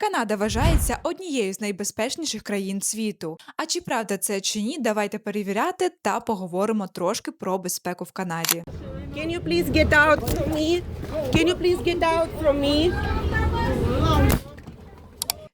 Канада вважається однією з найбезпечніших країн світу. А чи правда це чи ні? Давайте перевіряти та поговоримо трошки про безпеку в Канаді. Can you please get out from me? Can you please get out from me?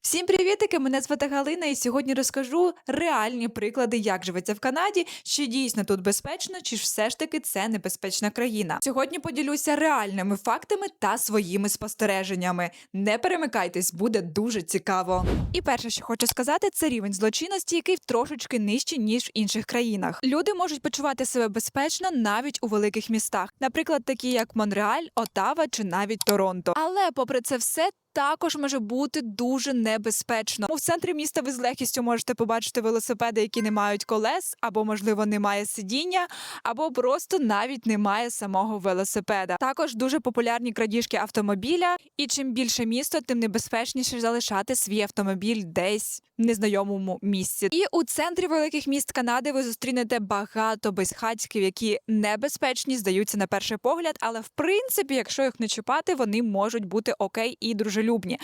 Всім привітики! Мене звати Галина, і сьогодні розкажу реальні приклади, як живеться в Канаді, чи дійсно тут безпечно, чи ж все ж таки це небезпечна країна. Сьогодні поділюся реальними фактами та своїми спостереженнями. Не перемикайтесь, буде дуже цікаво. І перше, що хочу сказати, це рівень злочинності, який трошечки нижчий ніж в інших країнах. Люди можуть почувати себе безпечно навіть у великих містах, наприклад, такі як Монреаль, Отава чи навіть Торонто. Але попри це все. Також може бути дуже небезпечно. У центрі міста ви з легкістю можете побачити велосипеди, які не мають колес, або можливо немає сидіння, або просто навіть немає самого велосипеда. Також дуже популярні крадіжки автомобіля, і чим більше місто, тим небезпечніше залишати свій автомобіль десь незнайомому місці. І у центрі великих міст Канади ви зустрінете багато безхатьків, які небезпечні, здаються на перший погляд, але в принципі, якщо їх не чіпати, вони можуть бути окей і дружелюбні.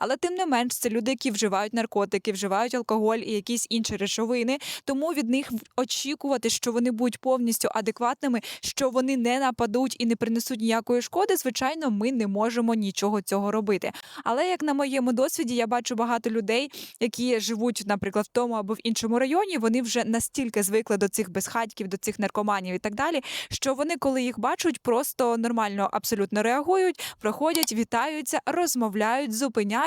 Але тим не менш, це люди, які вживають наркотики, вживають алкоголь і якісь інші речовини. Тому від них очікувати, що вони будуть повністю адекватними, що вони не нападуть і не принесуть ніякої шкоди. Звичайно, ми не можемо нічого цього робити. Але як на моєму досвіді, я бачу багато людей, які живуть, наприклад, в тому або в іншому районі. Вони вже настільки звикли до цих безхатьків, до цих наркоманів і так далі, що вони, коли їх бачать, просто нормально абсолютно реагують, проходять, вітаються, розмовляють,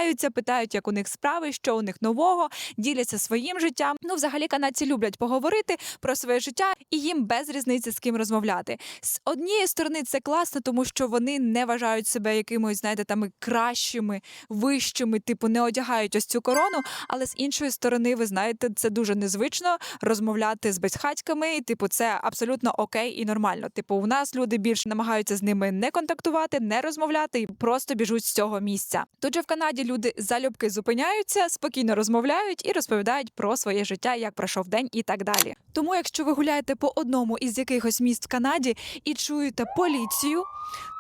зупиняються, питають, як у них справи, що у них нового, діляться своїм життям. Ну, взагалі, канадці люблять поговорити про своє життя, і їм без різниці з ким розмовляти. З однієї сторони, це класно, тому що вони не вважають себе якимось, знаєте, там кращими, вищими, типу, не одягають ось цю корону. Але з іншої сторони, ви знаєте, це дуже незвично розмовляти з безхатьками. І, типу, це абсолютно окей і нормально. Типу, у нас люди більш намагаються з ними не контактувати, не розмовляти і просто біжуть з цього місця. Тут же в Канаді люди залюбки зупиняються, спокійно розмовляють і розповідають про своє життя, як пройшов день і так далі. Тому, якщо ви гуляєте по одному із якихось міст в Канаді і чуєте поліцію.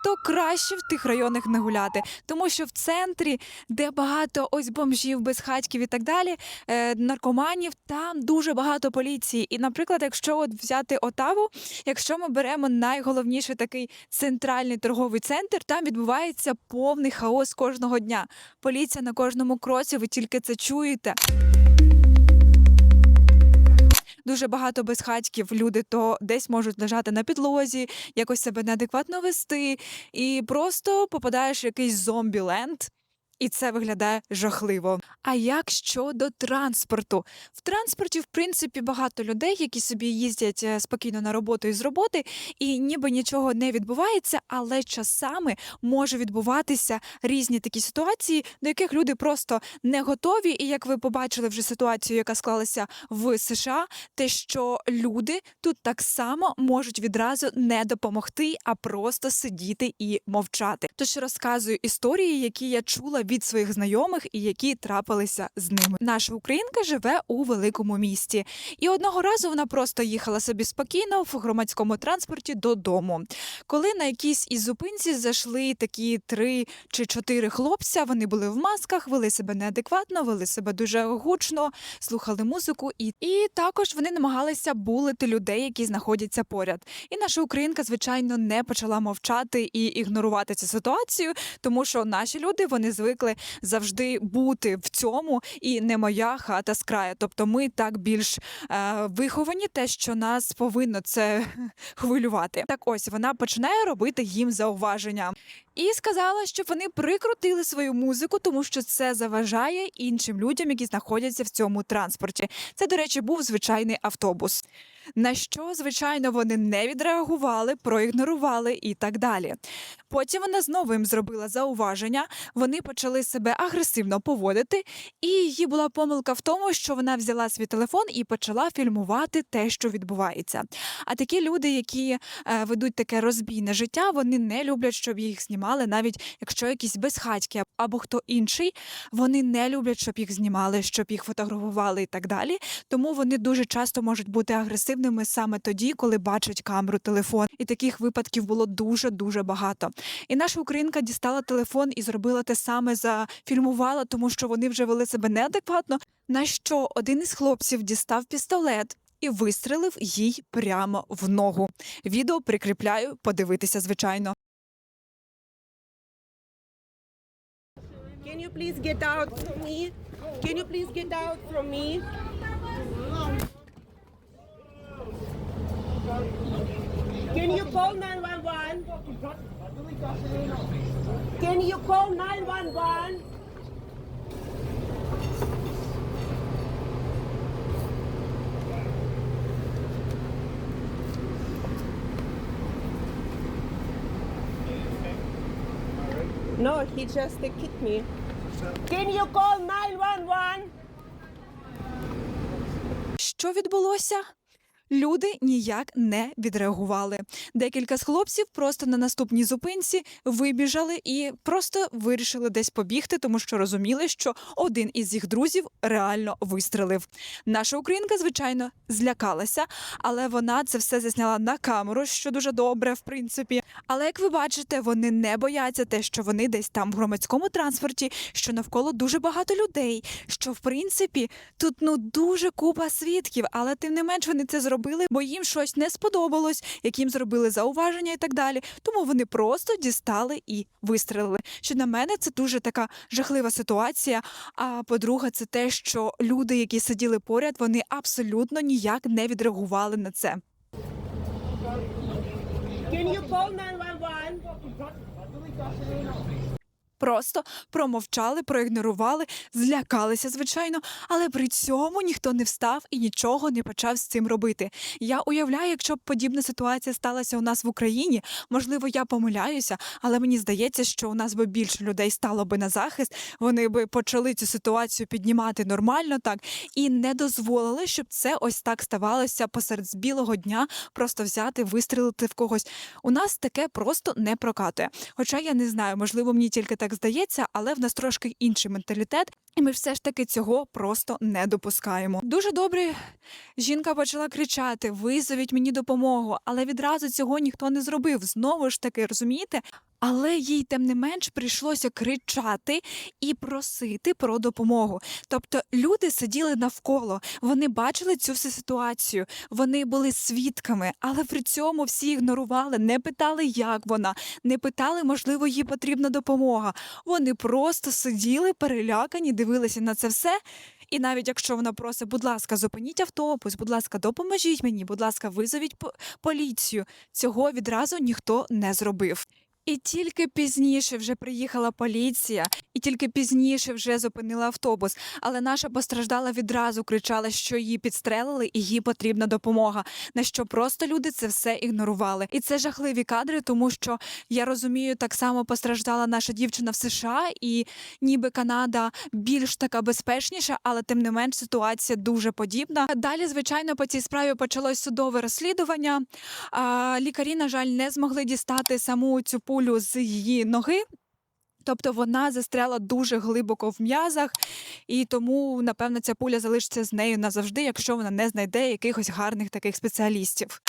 То краще в тих районах не гуляти, тому що в центрі, де багато ось бомжів, безхатьків і так далі, е, наркоманів, там дуже багато поліції. І, наприклад, якщо от взяти Отаву, якщо ми беремо найголовніший такий центральний торговий центр, там відбувається повний хаос кожного дня. Поліція на кожному кроці, ви тільки це чуєте. Дуже багато безхатьків люди то десь можуть лежати на підлозі, якось себе неадекватно вести, і просто попадаєш в якийсь зомбі-ленд. І це виглядає жахливо. А як щодо транспорту? В транспорті, в принципі, багато людей, які собі їздять е, спокійно на роботу і з роботи, і ніби нічого не відбувається, але часами може відбуватися різні такі ситуації, до яких люди просто не готові. І як ви побачили вже ситуацію, яка склалася в США, те, що люди тут так само можуть відразу не допомогти, а просто сидіти і мовчати. Тож розказую історії, які я чула від своїх знайомих і які трапилися з ними. Наша українка живе у великому місті, і одного разу вона просто їхала собі спокійно в громадському транспорті додому. Коли на якійсь із зупинці зайшли такі три чи чотири хлопця, вони були в масках, вели себе неадекватно, вели себе дуже гучно, слухали музику, і, і також вони намагалися булити людей, які знаходяться поряд. І наша українка, звичайно, не почала мовчати і ігнорувати цю ситуацію, тому що наші люди вони звикли завжди бути в цьому, і не моя хата з краю. Тобто, ми так більш е, виховані, те, що нас повинно це хвилювати. Так ось вона починає робити їм зауваження. І сказала, щоб вони прикрутили свою музику, тому що це заважає іншим людям, які знаходяться в цьому транспорті. Це, до речі, був звичайний автобус. На що, звичайно, вони не відреагували, проігнорували і так далі. Потім вона знову їм зробила зауваження. Вони почали себе агресивно поводити, і її була помилка в тому, що вона взяла свій телефон і почала фільмувати те, що відбувається. А такі люди, які е, ведуть таке розбійне життя, вони не люблять, щоб їх знімали, навіть якщо якісь безхатьки або хто інший, вони не люблять, щоб їх знімали, щоб їх фотографували і так далі. Тому вони дуже часто можуть бути агресивними саме тоді, коли бачать камеру, телефон. І таких випадків було дуже дуже багато. І наша українка дістала телефон і зробила те саме, зафільмувала, тому що вони вже вели себе неадекватно. На що один із хлопців дістав пістолет. І вистрелив їй прямо в ногу. Відео прикріпляю, подивитися, звичайно. Can you please get out from me? Can you please get out from me? Can you call 911? Can you call 911? No, he just uh, kicked me. Can you call 911? Що відбулося? Люди ніяк не відреагували. Декілька з хлопців просто на наступній зупинці вибіжали і просто вирішили десь побігти, тому що розуміли, що один із їх друзів реально вистрелив. Наша українка, звичайно, злякалася, але вона це все засняла на камеру, що дуже добре, в принципі. Але як ви бачите, вони не бояться те, що вони десь там в громадському транспорті, що навколо дуже багато людей. Що в принципі тут ну дуже купа свідків, але тим не менш вони це зробили, бо їм щось не сподобалось, яким зробили зауваження і так далі. Тому вони просто дістали і вистрелили. Що на мене це дуже така жахлива ситуація. А по-друге, це те, що люди, які сиділи поряд, вони абсолютно ніяк не відреагували на це. Can you call 911? Просто промовчали, проігнорували, злякалися, звичайно, але при цьому ніхто не встав і нічого не почав з цим робити. Я уявляю, якщо б подібна ситуація сталася у нас в Україні, можливо, я помиляюся, але мені здається, що у нас би більше людей стало би на захист. Вони би почали цю ситуацію піднімати нормально так і не дозволили, щоб це ось так ставалося посеред з білого дня, просто взяти, вистрілити в когось. У нас таке просто не прокатує. Хоча я не знаю, можливо, мені тільки так здається, але в нас трошки інший менталітет, і ми все ж таки цього просто не допускаємо. Дуже добре жінка почала кричати: визовіть мені допомогу, але відразу цього ніхто не зробив. Знову ж таки, розумієте? Але їй тим не менш прийшлося кричати і просити про допомогу. Тобто люди сиділи навколо, вони бачили цю всю ситуацію, вони були свідками, але при цьому всі ігнорували, не питали, як вона, не питали, можливо, їй потрібна допомога. Вони просто сиділи перелякані, дивилися на це все. І навіть якщо вона просить, будь ласка, зупиніть автобус, будь ласка, допоможіть мені, будь ласка, визовіть поліцію. Цього відразу ніхто не зробив. І тільки пізніше вже приїхала поліція, і тільки пізніше вже зупинила автобус. Але наша постраждала відразу кричала, що її підстрелили і їй потрібна допомога. На що просто люди це все ігнорували. І це жахливі кадри, тому що я розумію, так само постраждала наша дівчина в США, і ніби Канада більш така безпечніша, але тим не менш ситуація дуже подібна. Далі, звичайно, по цій справі почалось судове розслідування. Лікарі, на жаль, не змогли дістати саму цю пулю з її ноги. Тобто вона застряла дуже глибоко в м'язах, і тому, напевно, ця пуля залишиться з нею назавжди, якщо вона не знайде якихось гарних таких спеціалістів.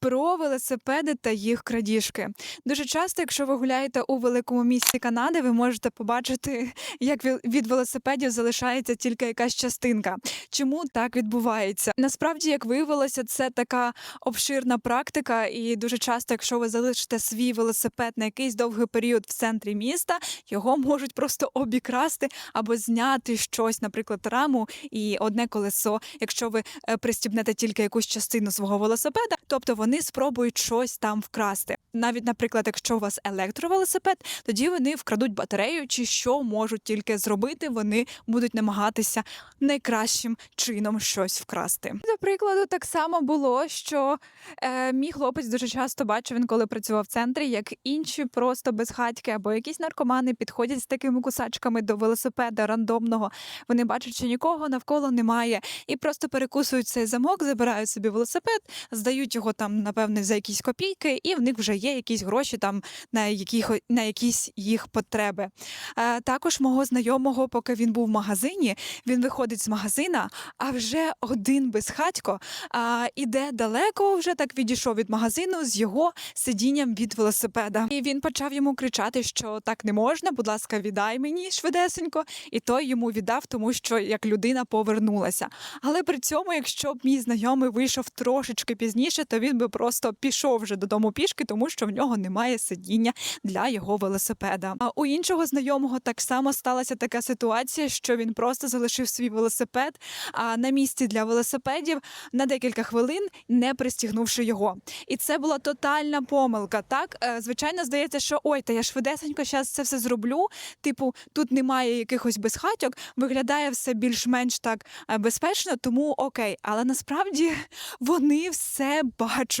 Про велосипеди та їх крадіжки. Дуже часто, якщо ви гуляєте у великому місті Канади, ви можете побачити, як від велосипедів залишається тільки якась частинка. Чому так відбувається? Насправді, як виявилося, це така обширна практика, і дуже часто, якщо ви залишите свій велосипед на якийсь довгий період в центрі міста, його можуть просто обікрасти або зняти щось, наприклад, раму і одне колесо. Якщо ви е, пристібнете тільки якусь частину свого велосипеда, тобто вони вони спробують щось там вкрасти. Навіть, наприклад, якщо у вас електровелосипед, тоді вони вкрадуть батарею, чи що можуть тільки зробити, вони будуть намагатися найкращим чином щось вкрасти. До прикладу, так само було, що е, мій хлопець дуже часто бачив, він коли працював в центрі, як інші просто безхатьки або якісь наркомани підходять з такими кусачками до велосипеда рандомного. Вони бачать, що нікого навколо немає, і просто перекусують цей замок, забирають собі велосипед, здають його там, напевне, за якісь копійки, і в них вже є якісь гроші там на яких на якісь їх потреби. Е, також мого знайомого, поки він був в магазині, він виходить з магазина, а вже один безхатько а, іде далеко, вже так відійшов від магазину з його сидінням від велосипеда. І він почав йому кричати, що так не можна, будь ласка, віддай мені швидесенько. І той йому віддав, тому що як людина повернулася. Але при цьому, якщо б мій знайомий вийшов трошечки пізніше, то він би просто пішов вже додому пішки, тому що в нього немає сидіння для його велосипеда. А у іншого знайомого так само сталася така ситуація, що він просто залишив свій велосипед а, на місці для велосипедів на декілька хвилин, не пристігнувши його. І це була тотальна помилка. Так, Е, звичайно, здається, що ой, та я швидесенько зараз це все зроблю. Типу, тут немає якихось безхатьок, виглядає все більш-менш так е, безпечно, тому окей. Але насправді вони все бачать.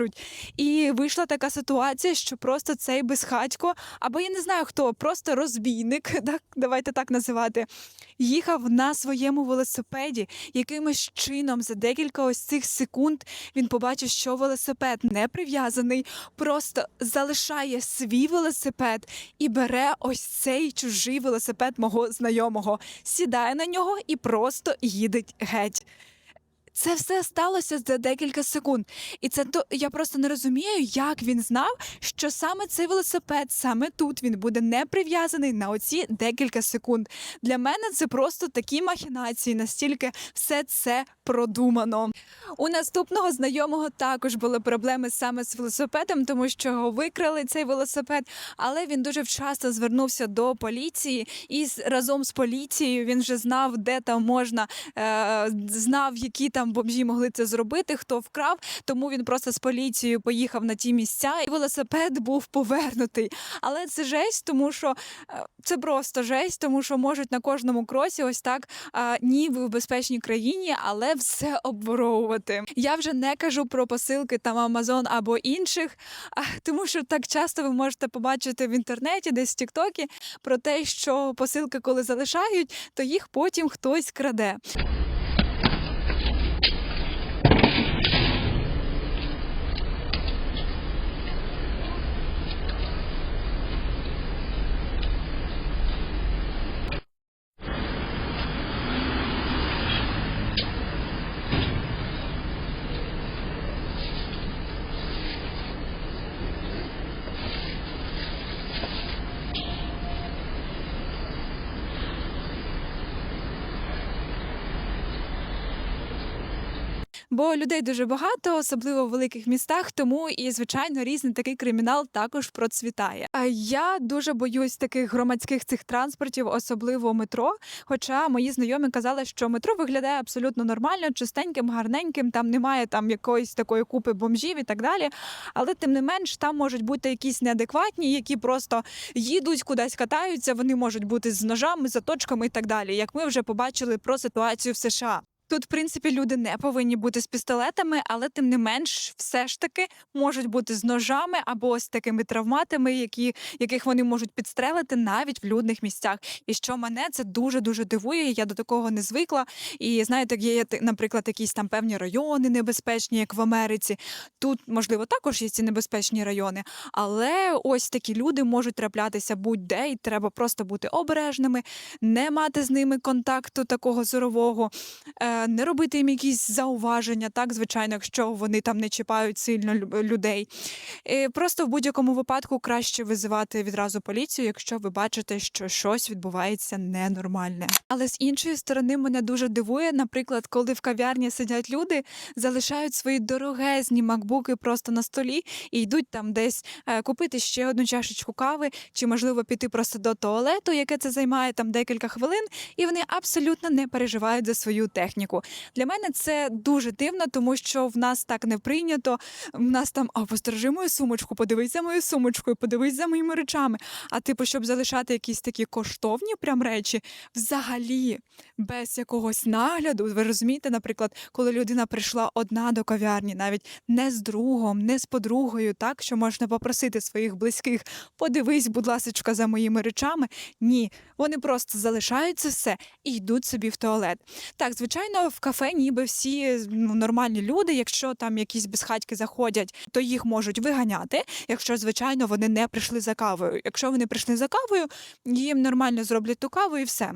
І вийшла така ситуація, що просто цей безхатько, або я не знаю хто, просто розбійник, так давайте так називати, їхав на своєму велосипеді. Якимось чином за декілька ось цих секунд він побачив, що велосипед не прив'язаний, просто залишає свій велосипед і бере ось цей чужий велосипед мого знайомого, сідає на нього і просто їде геть. Це все сталося за декілька секунд. І це то я просто не розумію, як він знав, що саме цей велосипед, саме тут він буде не прив'язаний на оці декілька секунд. Для мене це просто такі махінації, настільки все це продумано. У наступного знайомого також були проблеми саме з велосипедом, тому що його викрали цей велосипед, але він дуже вчасно звернувся до поліції, і разом з поліцією він вже знав, де там можна, е, знав, які там бомжі могли це зробити, хто вкрав. Тому він просто з поліцією поїхав на ті місця, і велосипед був повернутий. Але це жесть, тому що е, це просто жесть, тому що можуть на кожному кросі ось так а, ніби в безпечній країні, але все обворовувати. Я вже не кажу про посилки там Амазон або інших, тому що так часто ви можете побачити в інтернеті, десь в Тіктокі, про те, що посилки, коли залишають, то їх потім хтось краде. Бо людей дуже багато, особливо в великих містах, тому і звичайно різний такий кримінал також процвітає. А я дуже боюсь таких громадських цих транспортів, особливо метро. Хоча мої знайомі казали, що метро виглядає абсолютно нормально, чистеньким, гарненьким. Там немає там якоїсь такої купи бомжів і так далі. Але тим не менш, там можуть бути якісь неадекватні, які просто їдуть кудись катаються. Вони можуть бути з ножами, заточками і так далі. Як ми вже побачили про ситуацію в США. Тут, в принципі, люди не повинні бути з пістолетами, але тим не менш, все ж таки можуть бути з ножами або ось такими травматами, які, яких вони можуть підстрелити навіть в людних місцях. І що мене це дуже дуже дивує. Я до такого не звикла. І знаєте, є, наприклад, якісь там певні райони небезпечні, як в Америці. Тут, можливо, також є ці небезпечні райони, але ось такі люди можуть траплятися будь-де, і треба просто бути обережними, не мати з ними контакту такого зорового, е, не робити їм якісь зауваження, так, звичайно, якщо вони там не чіпають сильно людей. Е, Просто в будь-якому випадку краще визивати відразу поліцію, якщо ви бачите, що щось відбувається ненормальне. Але з іншої сторони мене дуже дивує, наприклад, коли в кав'ярні сидять люди, залишають свої дорогезні макбуки просто на столі і йдуть там десь е, купити ще одну чашечку кави, чи можливо піти просто до туалету, яке це займає там декілька хвилин, і вони абсолютно не переживають за свою техніку. Техніку. Для мене це дуже дивно, тому що в нас так не прийнято. В нас там а посторожи мою сумочку, подивись за мою сумочкою, подивись за моїми речами. А типу, щоб залишати якісь такі коштовні прям речі, взагалі без якогось нагляду. Ви розумієте, наприклад, коли людина прийшла одна до кав'ярні, навіть не з другом, не з подругою, так що можна попросити своїх близьких, подивись, будь ласочка, за моїми речами. Ні, вони просто залишають це все і йдуть собі в туалет. Так, звичайно, в кафе ніби всі ну, нормальні люди. Якщо там якісь безхатьки заходять, то їх можуть виганяти. Якщо, звичайно, вони не прийшли за кавою. Якщо вони прийшли за кавою, їм нормально зроблять ту каву і все.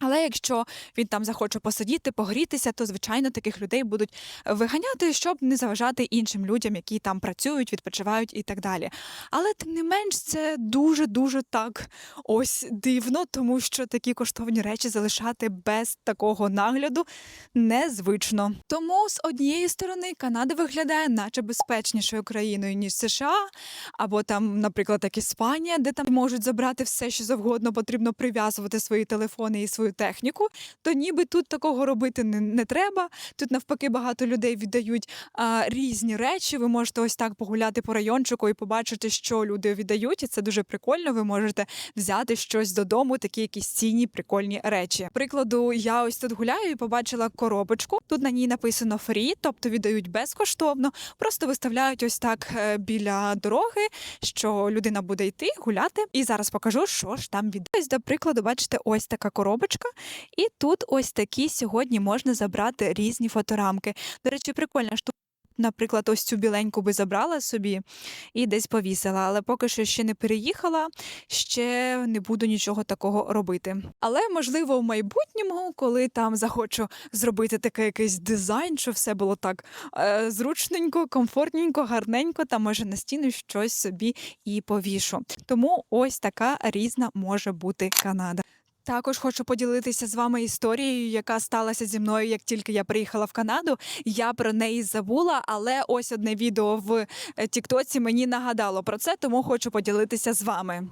Але якщо він там захоче посидіти, погрітися, то звичайно таких людей будуть виганяти, щоб не заважати іншим людям, які там працюють, відпочивають і так далі. Але тим не менш, це дуже дуже так ось дивно, тому що такі коштовні речі залишати без такого нагляду незвично. Тому з однієї сторони Канада виглядає, наче безпечнішою країною ніж США, або там, наприклад, як Іспанія, де там можуть забрати все, що завгодно, потрібно прив'язувати свої телефони і свою техніку. То ніби тут такого робити не, не треба. Тут навпаки багато людей віддають а, різні речі. Ви можете ось так погуляти по райончику і побачити, що люди віддають, і це дуже прикольно. Ви можете взяти щось додому, такі якісь цінні, прикольні речі. Прикладу, я ось тут гуляю і побачила коробочку. Тут на ній написано фрі, тобто віддають безкоштовно. Просто виставляють ось так е, біля дороги, що людина буде йти гуляти. І зараз покажу, що ж там. Ось, до прикладу, бачите, ось така коробочка, і тут ось такі сьогодні можна забрати різні фоторамки. До речі, прикольна штука. Наприклад, ось цю біленьку би забрала собі і десь повісила, але поки що ще не переїхала, ще не буду нічого такого робити. Але можливо, в майбутньому, коли там захочу зробити такий якийсь дизайн, щоб все було так е, зручненько, комфортненько, гарненько, та може на стіну щось собі і повішу. Тому ось така різна може бути Канада. Також хочу поділитися з вами історією, яка сталася зі мною, як тільки я приїхала в Канаду. Я про неї забула, але ось одне відео в е, Тіктоці мені нагадало про це, тому хочу поділитися з вами.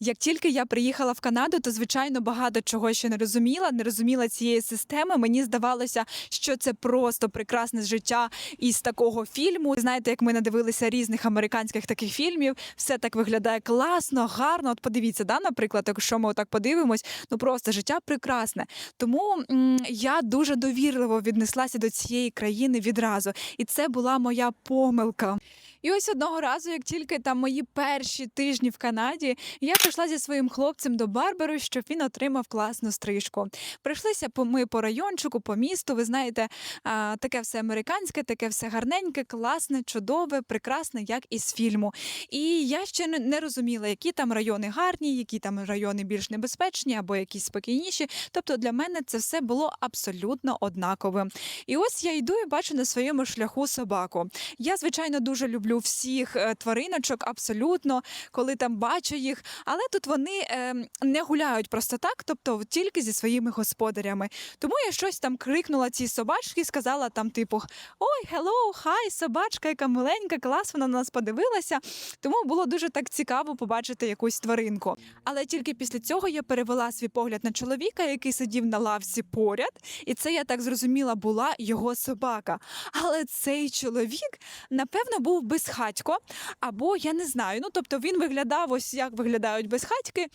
Як тільки я приїхала в Канаду, то звичайно багато чого ще не розуміла, не розуміла цієї системи. Мені здавалося, що це просто прекрасне життя із такого фільму. Знаєте, як ми надивилися різних американських таких фільмів, все так виглядає класно, гарно. От подивіться, да, наприклад, якщо ми отак подивимось, ну просто життя прекрасне. Тому м, я дуже довірливо віднеслася до цієї країни відразу, і це була моя помилка. І ось одного разу, як тільки там мої перші тижні в Канаді, я прийшла зі своїм хлопцем до барберу, щоб він отримав класну стрижку. Прийшлися ми по райончику, по місту. Ви знаєте, таке все американське, таке все гарненьке, класне, чудове, прекрасне, як із фільму. І я ще не розуміла, які там райони гарні, які там райони більш небезпечні або якісь спокійніші. Тобто для мене це все було абсолютно однаковим. І ось я йду і бачу на своєму шляху собаку. Я, звичайно, дуже люблю всіх е, твариночок, абсолютно, коли там бачу їх. Але тут вони е, не гуляють просто так, тобто тільки зі своїми господарями. Тому я щось там крикнула цій собачці, сказала там, типу: Ой, hello, хай, собачка, яка миленька, клас, вона на нас подивилася. Тому було дуже так цікаво побачити якусь тваринку. Але тільки після цього я перевела свій погляд на чоловіка, який сидів на лавці поряд, і це я так зрозуміла, була його собака. Але цей чоловік, напевно, був безхатько, або я не знаю. Ну тобто він виглядав ось як виглядають безхатьки,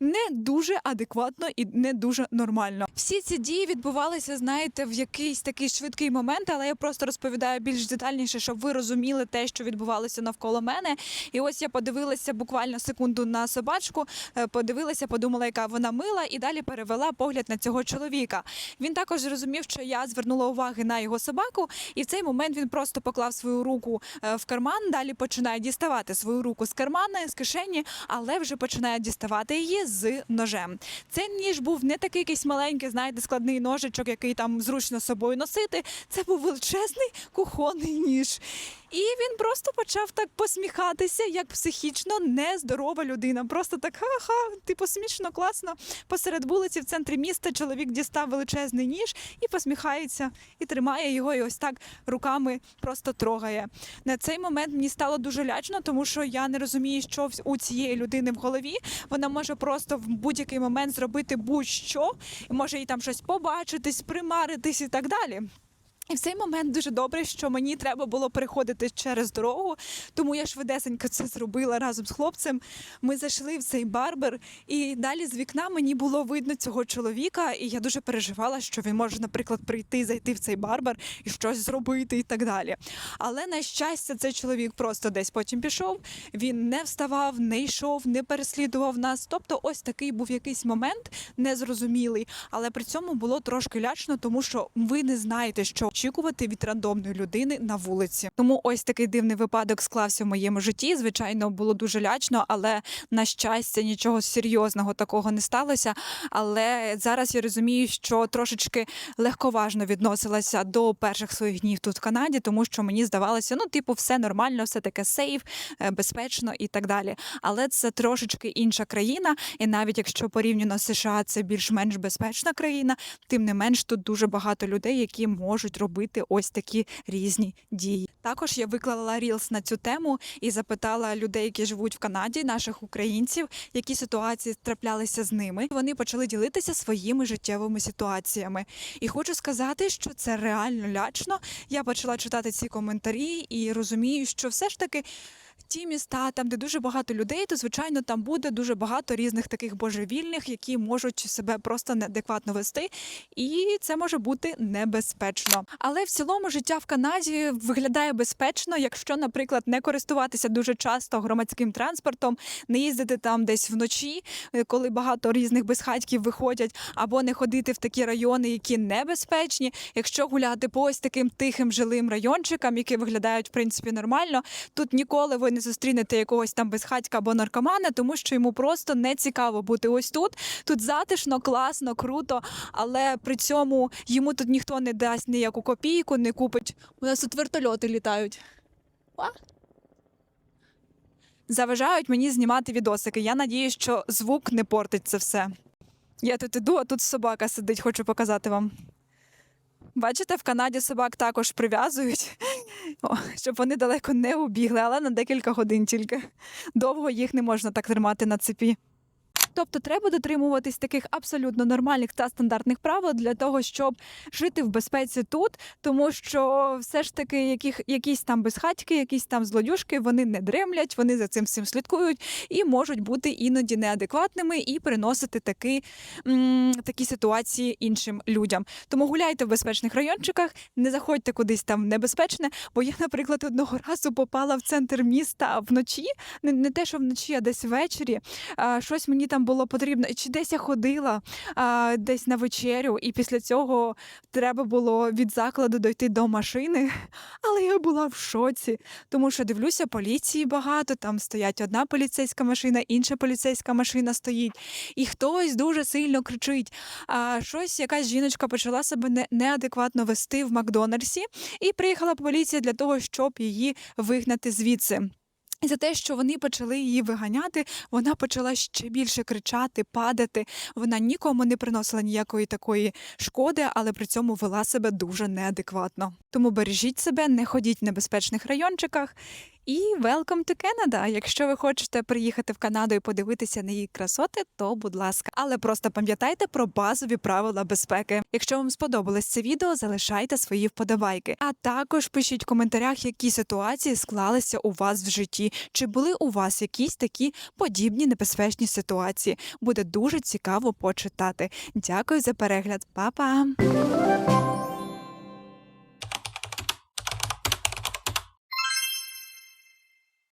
не дуже адекватно і не дуже нормально. Всі ці дії відбувалися, знаєте, в якийсь такий швидкий момент, але я просто розповідаю більш детальніше, щоб ви розуміли те, що відбувалося навколо мене. І ось я подивилася буквально секунду на собачку, е, подивилася, подумала, яка вона мила, і далі перевела погляд на цього чоловіка. Він також зрозумів, що я звернула уваги на його собаку, і в цей момент він просто поклав свою руку е, в карман. Далі починає діставати свою руку з кармана, з кишені, але вже починає діставати її з ножем. Цей ніж був не такий якийсь маленький, знаєте, складний ножичок, який там зручно з собою носити. Це був величезний кухонний ніж. І він просто почав так посміхатися, як психічно нездорова людина. Просто так ха-ха, типу смішно, класно. Посеред вулиці в центрі міста чоловік дістав величезний ніж і посміхається, і тримає його, і ось так руками просто трогає. На цей момент мені стало дуже лячно, тому що я не розумію, що у цієї людини в голові. Вона може просто в будь-який момент зробити будь-що, може їй там щось побачитись, примаритись і так далі. І в цей момент дуже добре, що мені треба було переходити через дорогу, тому я швидесенько це зробила разом з хлопцем. Ми зайшли в цей барбер, і далі з вікна мені було видно цього чоловіка, і я дуже переживала, що він може, наприклад, прийти, зайти в цей барбер і щось зробити і так далі. Але на щастя, цей чоловік просто десь потім пішов. Він не вставав, не йшов, не переслідував нас. Тобто, ось такий був якийсь момент незрозумілий, але при цьому було трошки лячно, тому що ви не знаєте, що очікувати від рандомної людини на вулиці. Тому ось такий дивний випадок склався в моєму житті. Звичайно, було дуже лячно, але на щастя нічого серйозного такого не сталося. Але зараз я розумію, що трошечки легковажно відносилася до перших своїх днів тут в Канаді, тому що мені здавалося, ну, типу, все нормально, все таке сейф, е, безпечно і так далі. Але це трошечки інша країна, і навіть якщо порівняно з США це більш-менш безпечна країна, тим не менш тут дуже багато людей, які можуть робити ось такі різні дії. Також я виклала рілс на цю тему і запитала людей, які живуть в Канаді, наших українців, які ситуації траплялися з ними. Вони почали ділитися своїми життєвими ситуаціями. І хочу сказати, що це реально лячно. Я почала читати ці коментарі і розумію, що все ж таки. Ті міста, там, де дуже багато людей, то звичайно там буде дуже багато різних таких божевільних, які можуть себе просто неадекватно вести, і це може бути небезпечно. Але в цілому життя в Канаді виглядає безпечно, якщо, наприклад, не користуватися дуже часто громадським транспортом, не їздити там десь вночі, е, коли багато різних безхатьків виходять, або не ходити в такі райони, які небезпечні. Якщо гуляти по ось таким тихим жилим райончикам, які виглядають в принципі нормально, тут ніколи ви не зустрінете якогось там безхатька або наркомана, тому що йому просто не цікаво бути ось тут. Тут затишно, класно, круто, але при цьому йому тут ніхто не дасть ніяку копійку, не купить. У нас тут вертольоти літають. Заважають мені знімати відосики. Я надіюсь, що звук не портить це все. Я тут іду, а тут собака сидить, хочу показати вам. Бачите, в Канаді собак також прив'язують, щоб вони далеко не убігли, але на декілька годин тільки. Довго їх не можна так тримати на цепі. Тобто треба дотримуватись таких абсолютно нормальних та стандартних правил для того, щоб жити в безпеці тут, тому що все ж таки яких, якісь там безхатьки, якісь там злодюшки, вони не дремлять, вони за цим всім слідкують і можуть бути іноді неадекватними і приносити такі, м, такі ситуації іншим людям. Тому гуляйте в безпечних райончиках, не заходьте кудись там небезпечне. Бо я, наприклад, одного разу попала в центр міста вночі, не, не те, що вночі, а десь ввечері. А, щось мені там було потрібно. Чи десь я ходила а, десь на вечерю, і після цього треба було від закладу дойти до машини. Але я була в шоці, тому що дивлюся, поліції багато. Там стоять одна поліцейська машина, інша поліцейська машина стоїть, і хтось дуже сильно кричить. А щось якась жіночка почала себе не, неадекватно вести в Макдональдсі, і приїхала поліція для того, щоб її вигнати звідси. І за те, що вони почали її виганяти, вона почала ще більше кричати, падати. Вона нікому не приносила ніякої такої шкоди, але при цьому вела себе дуже неадекватно. Тому бережіть себе, не ходіть в небезпечних райончиках. І welcome to Canada! Якщо ви хочете приїхати в Канаду і подивитися на її красоти, то будь ласка. Але просто пам'ятайте про базові правила безпеки. Якщо вам сподобалось це відео, залишайте свої вподобайки. А також пишіть в коментарях, які ситуації склалися у вас в житті. Чи були у вас якісь такі подібні небезпечні ситуації? Буде дуже цікаво почитати. Дякую за перегляд, Па-па!